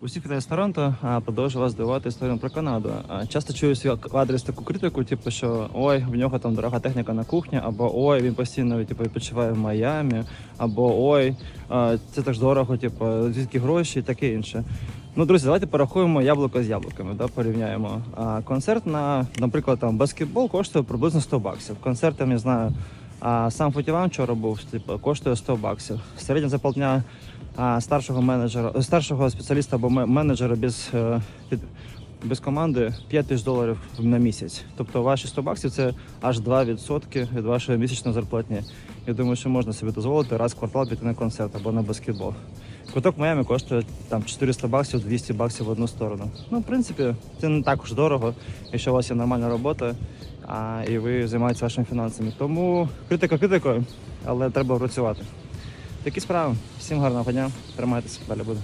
Усіх вітаю з Торонто, а продовжую вас здивувати історію про Канаду. Часто чую свій адрес таку критику, типу, що ой, в нього там дорога техніка на кухні, або ой, він постійно типу, відпочиває в Майамі, або ой, це так дорого, типу, звідки гроші і таке інше. Ну, друзі, давайте порахуємо яблуко з яблуками, да, порівняємо. Концерт на, наприклад, там баскетбол коштує приблизно 100 баксів. Концерт, я знаю, а сам фотіван вчора був, типу, коштує 100 баксів. Середня зарплатня а, старшого менеджера, старшого спеціаліста або менеджера без, е, під, без команди 5 тисяч доларів на місяць. Тобто ваші 100 баксів це аж 2% від вашої місячної зарплатні. Я думаю, що можна собі дозволити раз в квартал піти на концерт або на баскетбол. Квиток в Майамі коштує там 400 баксів, 200 баксів в одну сторону. Ну, в принципі, це не так уж дорого, якщо у вас є нормальна робота а, і ви займаєтеся вашими фінансами. Тому критика критикою, але треба працювати. Такі справи. Всім гарного дня. Тримайтеся, далі буде.